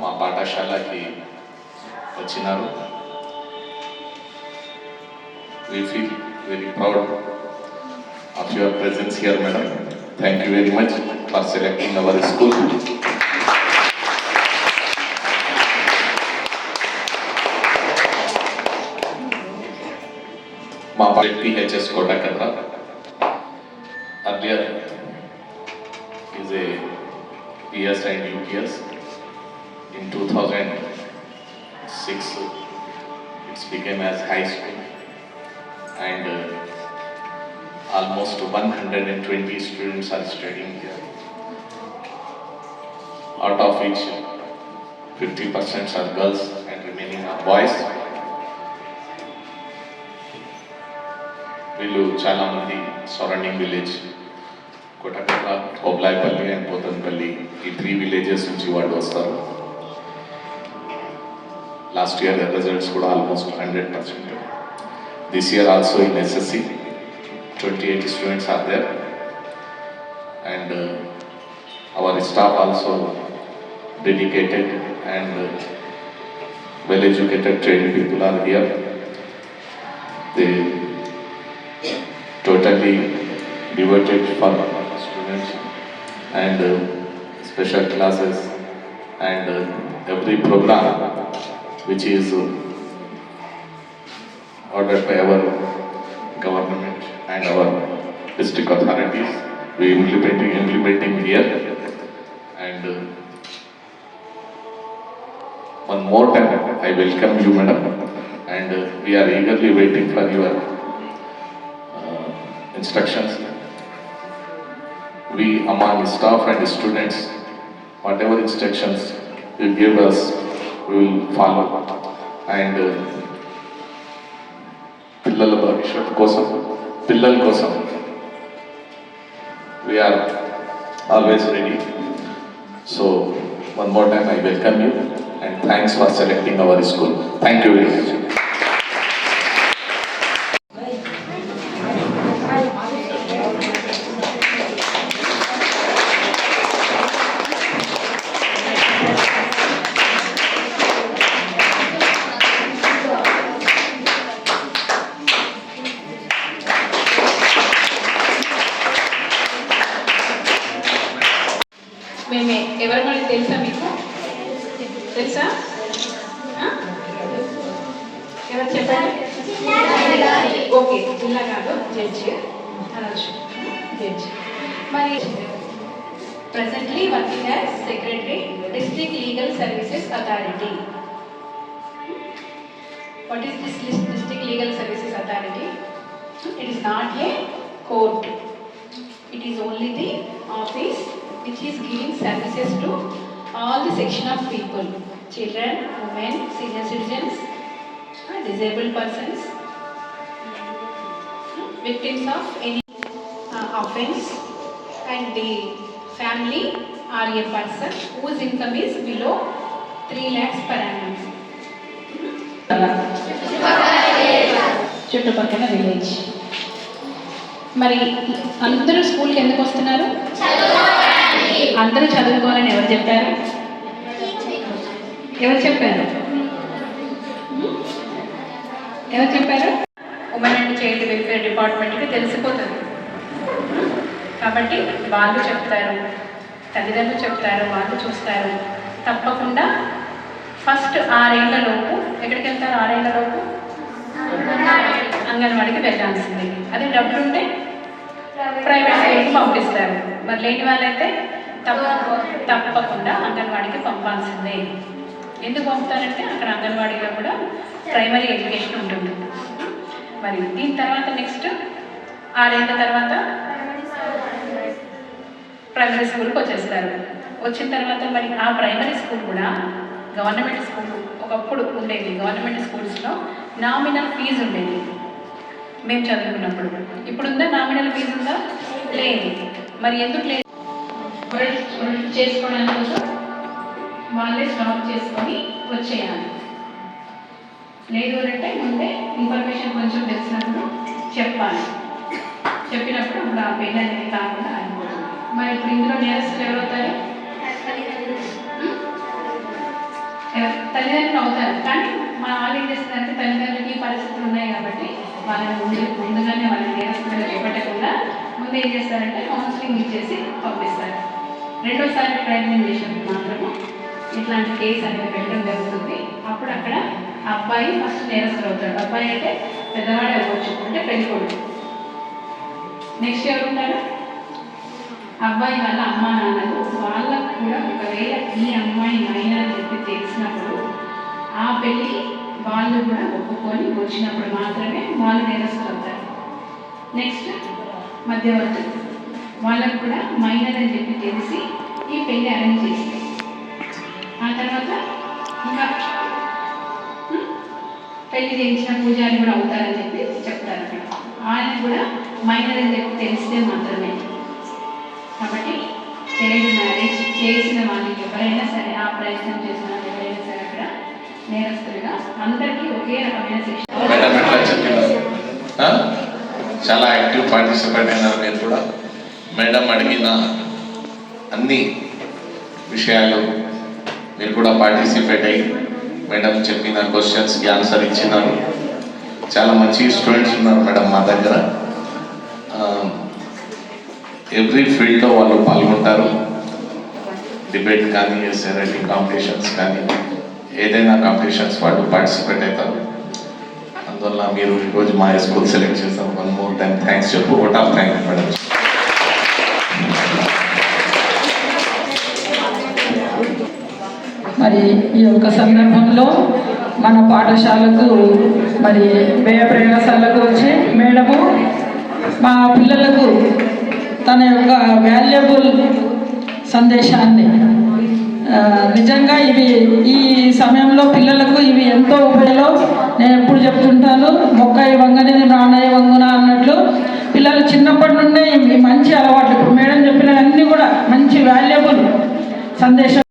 మా పాఠశాలకి వచ్చినారు we feel very proud of your presence here, madam. Thank you very much for selecting our school. మా PHS Kotakatra. Earlier is a PS and UPS. In 2006, it became as high school and uh, almost 120 students are studying here. Out of which 50% are girls and remaining are boys. వీళ్ళు చాలా మంది surrounding village Kotakatla Oblayapalli and Pothanpalli ఈ three villages నుంచి వాళ్ళు వస్తారు Last year the results were almost 100%. This year also in SSC, 28 students are there. And uh, our staff also dedicated and uh, well-educated trained people are here. They totally devoted for students and uh, special classes and uh, every program which is uh, ordered by our government and our district authorities. We implementing implementing here and uh, one more time I welcome you madam and uh, we are eagerly waiting for your uh, instructions. We among staff and students, whatever instructions you give us, will follow and పిల్లల భవిష్యత్తు కోసం పిల్లల కోసం we are always ready so one more time I welcome you and thanks for selecting our school thank you very much ఎవరు చెప్పండి okay ఇలా కాదు judge అనొచ్చు జడ్జి మరి presently working as secretary district legal services authority what is this list district legal services authority it is not a court it is only the office which is giving services to all the section of people children women senior citizens disabled persons victims of any offence and the family or a person whose income is below three lakhs per annum చుట్టుపక్కల village మరి అందరూ స్కూల్కి ఎందుకు వస్తున్నారు? అందరూ చదువుకోవాలని ఎవరు చెప్పారు? ఎవరు చెప్పారు? ఎవరు చెప్పారు? ఉమెన్ అండ్ చైల్డ్ వెల్ఫేర్ డిపార్ట్మెంట్కి తెలిసిపోతుంది. కాబట్టి వాళ్ళు చెప్తారు తల్లిదండ్రులు చెప్తారు వాళ్ళు చూస్తారు. తప్పకుండా ఫస్ట్ ఆరేళ్ళలోపు ఎక్కడికి వెళ్తారు ఆరేళ్ళలోపు అంగన్వాడికి వెళ్ళాల్సింది. అదే డబ్బులు ఉంటే ప్రైవేట్ స్కూల్కి పంపిస్తారు. మరి లేని వాళ్ళైతే తప్ప తప్పకుండా అంగన్వాడికి పంపాల్సిందే. ఎందుకు పంపుతారంటే అక్కడ అంగన్వాడీలో కూడా ప్రైమరీ ఎడ్యుకేషన్ ఉంటుంది. మరి దీని తర్వాత నెక్స్ట్ ఆరేళ్ళ తర్వాత ప్రైమరీ స్కూల్కి వచ్చేస్తారు. వచ్చిన తర్వాత మరి ఆ ప్రైమరీ స్కూల్ కూడా గవర్నమెంట్ స్కూల్ ఒకప్పుడు ఉండేది. గవర్నమెంట్ స్కూల్స్లో నామినల్ ఫీజు ఉండేది. మేము చదువుకున్నప్పుడు. ఇప్పుడు ఉందా నామినల్ ఫీజు ఉందా? లేదు. మరి ఎందుకు లేదు? చేసుకోవడానికి కోసం వాళ్ళే స్టాప్ చేసుకొని వచ్చేయాలి. లేదు అంటే ముందే ఇన్ఫర్మేషన్ కొంచెం తెలిసినప్పుడు చెప్పాలి. చెప్పినప్పుడు అప్పుడు ఆ పెళ్ళి అనేది కాకుండా అయిపోతుంది. మరి ఇప్పుడు ఇందులో నేరస్తులు ఎవరవుతారు తల్లిదండ్రులు అవుతారు. కానీ మన వాళ్ళు ఏం చేస్తున్నారంటే తల్లిదండ్రులకి పరిస్థితులు ఉన్నాయి కాబట్టి వాళ్ళని ముందు ముందుగానే వాళ్ళని నేరస్తులు చేపట్టకుండా ముందు ఏం చేస్తారంటే కౌన్సిలింగ్ ఇచ్చేసి పంపిస్తారు. రెండోసారి ప్రయత్నం చేసినప్పుడు మాత్రము ఇట్లాంటి కేసు అనేది పెట్టడం జరుగుతుంది. అప్పుడు అక్కడ అబ్బాయి ఫస్ట్ నేరస్తులు అవుతాడు. అబ్బాయి అంటే పెద్దవాడే అవ్వచ్చు అంటే పెళ్ళి కొడుకు. నెక్స్ట్ ఎవరు ఉంటారు అబ్బాయి వాళ్ళ అమ్మ నాన్నలు. వాళ్ళకు కూడా ఒకవేళ ఈ అమ్మాయి మైనర్ అని చెప్పి తెలిసినప్పుడు ఆ పెళ్ళి వాళ్ళు కూడా ఒప్పుకొని వచ్చినప్పుడు మాత్రమే వాళ్ళు నేరస్తులు అవుతారు. నెక్స్ట్ మధ్యవర్తులు వాళ్ళకు కూడా మైనర్ అని చెప్పి తెలిసి ఈ పెళ్ళి అరేంజ్ చేస్తారు. తర్వాత ఇంకా పెళ్ళి చేయించిన పూజారి కూడా అవుతారని చెప్పి చెప్తారు అక్కడ. ఆయన కూడా మైనర్ అని చెప్పి తెలిస్తే మాత్రమే. కాబట్టి చైల్డ్ మ్యారేజ్ చేసిన వాళ్ళకి ఎవరైనా సరే ఆ ప్రయత్నం చేసిన వాళ్ళు ఎవరైనా సరే అక్కడ నేరస్తులుగా అందరికీ ఒకే రకమైన శిక్ష. చాలా యాక్టివ్ పార్టిసిపేట్ అయినారు మీరు కూడా. మేడం అడిగిన అన్ని విషయాలు మీరు కూడా పార్టిసిపేట్ అయ్యి మేడం చెప్పిన క్వశ్చన్స్కి ఆన్సర్ ఇచ్చినారు. చాలా మంచి స్టూడెంట్స్ ఉన్నారు మేడం మా దగ్గర. Um, ఎవ్రీ ఫీల్డ్లో వాళ్ళు పాల్గొంటారు. డిబేట్ కానీ ఎస్ఏ రైటింగ్ కాంపిటీషన్స్ కానీ ఏదైనా కాంపిటీషన్స్ వాళ్ళు పార్టిసిపేట్ అవుతారు. అందువల్ల మీరు ఈరోజు మా స్కూల్ సెలెక్ట్ చేస్తారు వన్ మోర్ టైం థ్యాంక్స్ చెప్పు. ఓట్ ఆఫ్ థ్యాంక్ మేడం మరి ఈ యొక్క సందర్భంలో మన పాఠశాలకు మరి వ్యయ ప్రయాసాలకు వచ్చి మేడము మా పిల్లలకు తన యొక్క వాల్యుబుల్ సందేశాన్ని. నిజంగా ఇవి ఈ సమయంలో పిల్లలకు ఇవి ఎంతో ఉపయోగం. నేను ఎప్పుడు చెప్తుంటాను మొక్క వంగనే నాణయ్య వంగున అన్నట్లు పిల్లలు చిన్నప్పటి నుండే ఇవి మంచి అలవాట్లు. ఇప్పుడు మేడం చెప్పినవన్నీ కూడా మంచి వాల్యుబుల్ సందేశం.